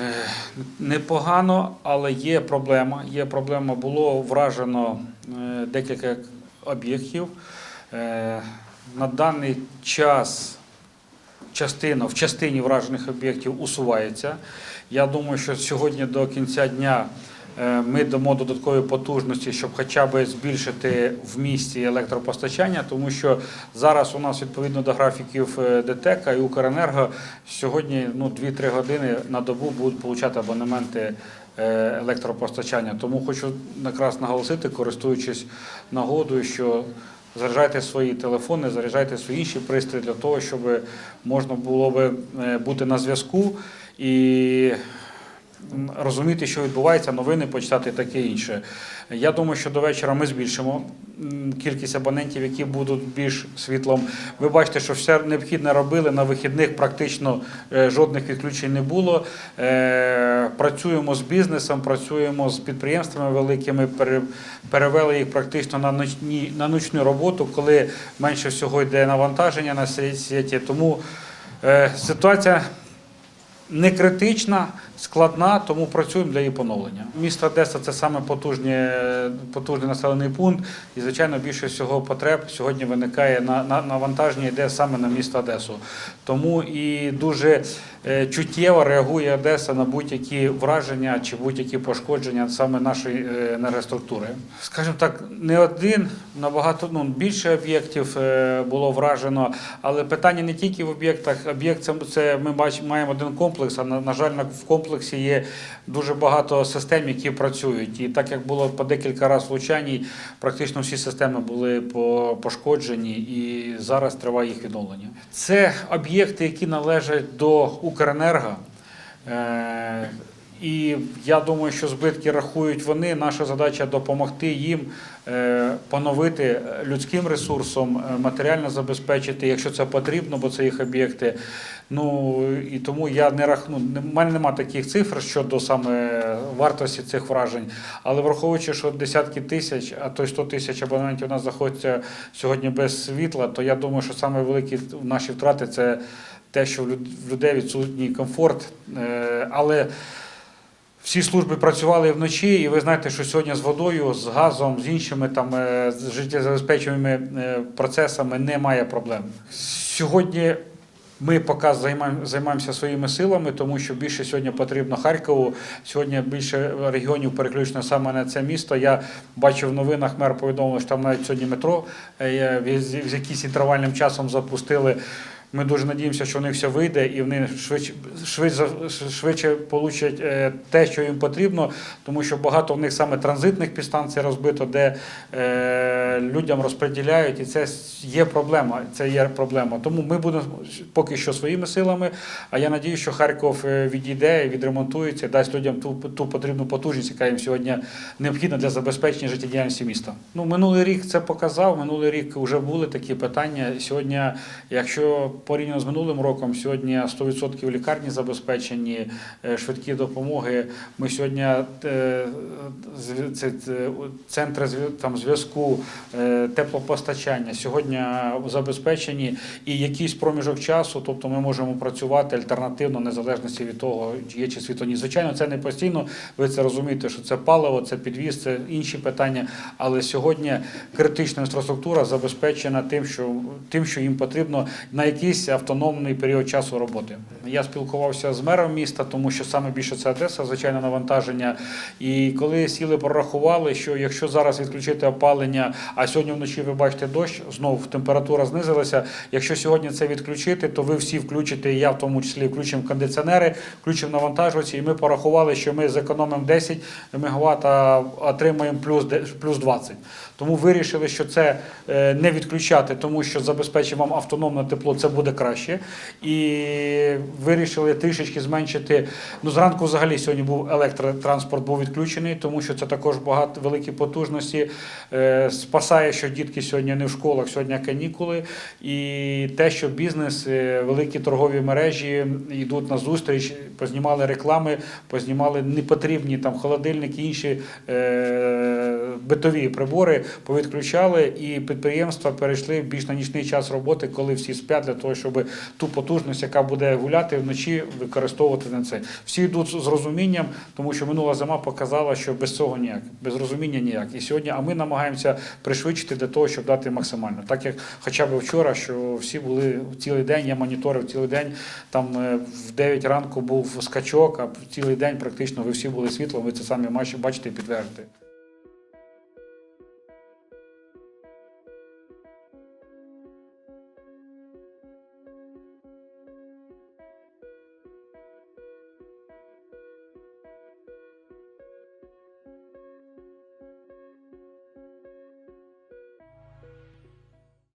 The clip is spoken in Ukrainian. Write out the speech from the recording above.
Е, Непогано, але є проблема. Є проблема. Було вражено е, декілька об'єктів. Е, На даний час частина в частині вражених об'єктів усувається. Я думаю, що сьогодні до кінця дня ми дамо додаткові потужності, щоб хоча б збільшити в місті електропостачання, тому що зараз у нас відповідно до графіків е, ДТЕК і Укренерго сьогодні ну, 2-3 години на добу будуть отримати абонементи е, електропостачання. Тому хочу якраз наголосити, користуючись нагодою, що Заряджайте свої телефони, заряджайте свої інші пристрої для того, щоб можна було би е, бути на зв'язку і розуміти, що відбувається, новини почитати і таке інше. Я думаю, що до вечора ми збільшимо кількість абонентів, які будуть більш світлом. Ви бачите, що все необхідне робили на вихідних, практично е, жодних відключень не було. Е, Працюємо з бізнесом, працюємо з підприємствами великими, перевели їх практично на ночні на ночну роботу, коли менше всього йде навантаження на сіті. Тому е, ситуація не критична, складна, тому працюємо для її поновлення. Місто Одеса це саме потужні, потужний населений пункт, і звичайно більше всього потреб сьогодні виникає на, на навантаження йде саме на місто Одесу. Тому і дуже е, чуттєво реагує Одеса на будь-які враження чи будь-які пошкодження саме нашої е, енергоструктури. Скажімо так, не один, набагато ну, більше об'єктів е, було вражено, але питання не тільки в об'єктах. Об'єкт це, ми бачимо, маємо один комплекс, а на, жаль, в комплексі є дуже багато систем, які працюють. І так як було по декілька разів влучань, практично всі системи були по- пошкоджені, і зараз триває їх відновлення. Це об'єкти, які належать до Укренерго. Е, І я думаю, що збитки рахують вони. Наша задача допомогти їм е, поновити людським ресурсом, е, матеріально забезпечити, якщо це потрібно, бо це їх об'єкти. Ну і тому я не рахну. У мене немає таких цифр щодо саме вартості цих вражень. Але враховуючи, що десятки тисяч, а то й 100 тисяч абонентів у нас знаходяться сьогодні без світла, то я думаю, що саме великі наші втрати це те, що в людей відсутній комфорт. Е, Але всі служби працювали вночі, і ви знаєте, що сьогодні з водою, з газом, з іншими там е, з життєзабезпечувальними е, процесами немає проблем. Сьогодні ми поки займаємо, займаємося своїми силами, тому що більше сьогодні потрібно Харкову. Сьогодні більше регіонів переключено саме на це місто. Я бачив в новинах, мер повідомив, що там навіть сьогодні метро е, з якимось інтервальним часом запустили. Ми дуже надіємося, що у них все вийде і вони швидше, швидше, швидше получать е, те, що їм потрібно, тому що багато в них саме транзитних підстанцій розбито, де е, людям розподіляють, і це є проблема. Це є проблема. Тому ми будемо поки що своїми силами. А я надію, що Харків е, відійде, відремонтується, дасть людям ту, ту потрібну потужність, яка їм сьогодні необхідна для забезпечення життєдіяльності міста. Ну минулий рік це показав. Минулий рік вже були такі питання. Сьогодні, якщо порівняно з минулим роком, сьогодні 100% лікарні забезпечені, е, швидкі допомоги. Ми сьогодні е, центри там зв'язку, е, теплопостачання сьогодні забезпечені і якийсь проміжок часу, тобто ми можемо працювати альтернативно, незалежності від того, є чи світло ні. Звичайно, це не постійно. Ви це розумієте, що це паливо, це підвіз, це інші питання. Але сьогодні критична інфраструктура забезпечена тим, що тим, що їм потрібно на якийсь автономний період часу роботи. Я спілкувався з мером міста, тому що саме більше це Одеса, звичайно, навантаження. І коли сіли, прорахували, що якщо зараз відключити опалення, а сьогодні вночі ви бачите дощ, знову температура знизилася. Якщо сьогодні це відключити, то ви всі включите, я в тому числі включимо кондиціонери, включимо навантажувачі, і ми порахували, що ми зекономимо 10 МВт, а отримаємо плюс, плюс 20. Тому вирішили, що це е, не відключати, тому що забезпечимо вам автономне тепло, це буде краще. І вирішили трішечки зменшити. Ну, зранку взагалі сьогодні був електротранспорт був відключений, тому що це також багато великі потужності. Е, Спасає, що дітки сьогодні не в школах, сьогодні канікули. І те, що бізнес, е, великі торгові мережі йдуть на зустріч, познімали реклами, познімали непотрібні там холодильники, інші е, битові прибори, повідключали, і підприємства перейшли більш на нічний час роботи, коли всі сплять того. щоб ту потужність, яка буде гуляти вночі, використовувати на це. Всі йдуть з розумінням, тому що минула зима показала, що без цього ніяк, без розуміння ніяк. І сьогодні, а ми намагаємося пришвидшити для того, щоб дати максимально. Так як хоча б вчора, що всі були цілий день, я моніторив цілий день. Там е, в 9 ранку був скачок, а цілий день практично ви всі були світлом. Ви це самі бачите і підтвердите.